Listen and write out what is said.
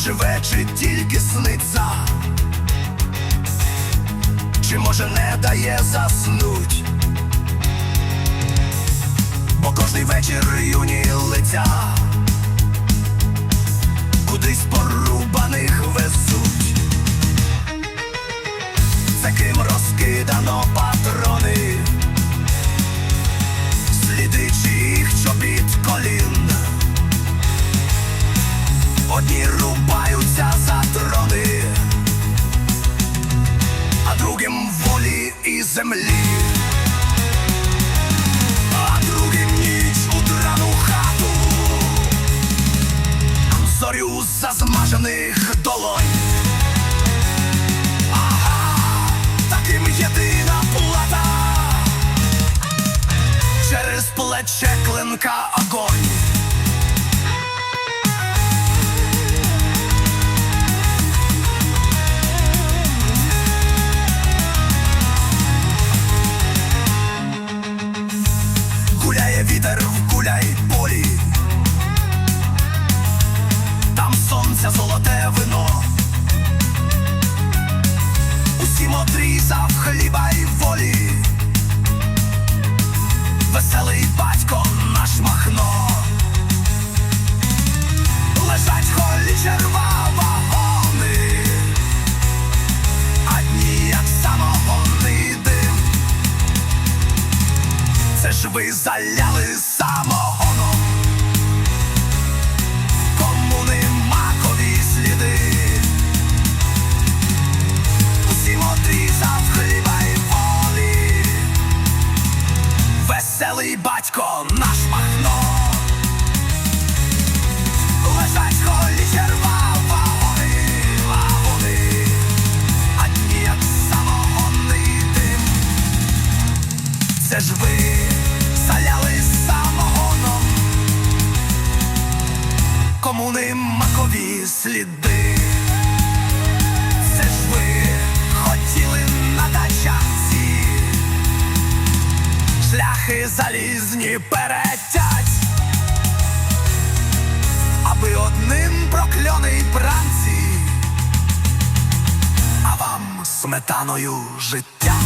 чи тільки сниться, чи може не дає заснуть, бо кожний вечір юні лиця землі, а другим ніч у драну хату, зорю зазмажених долонь. Ага, таким єдина плата, через плече клинка огонь. Це ж ви заляли самогоном ви заляли самогоном. Комуни макові сліди. Це ж ви хотіли на тачанці Шляхи залізні перетять. Аби одним прокльоний бранці А вам сметаною життя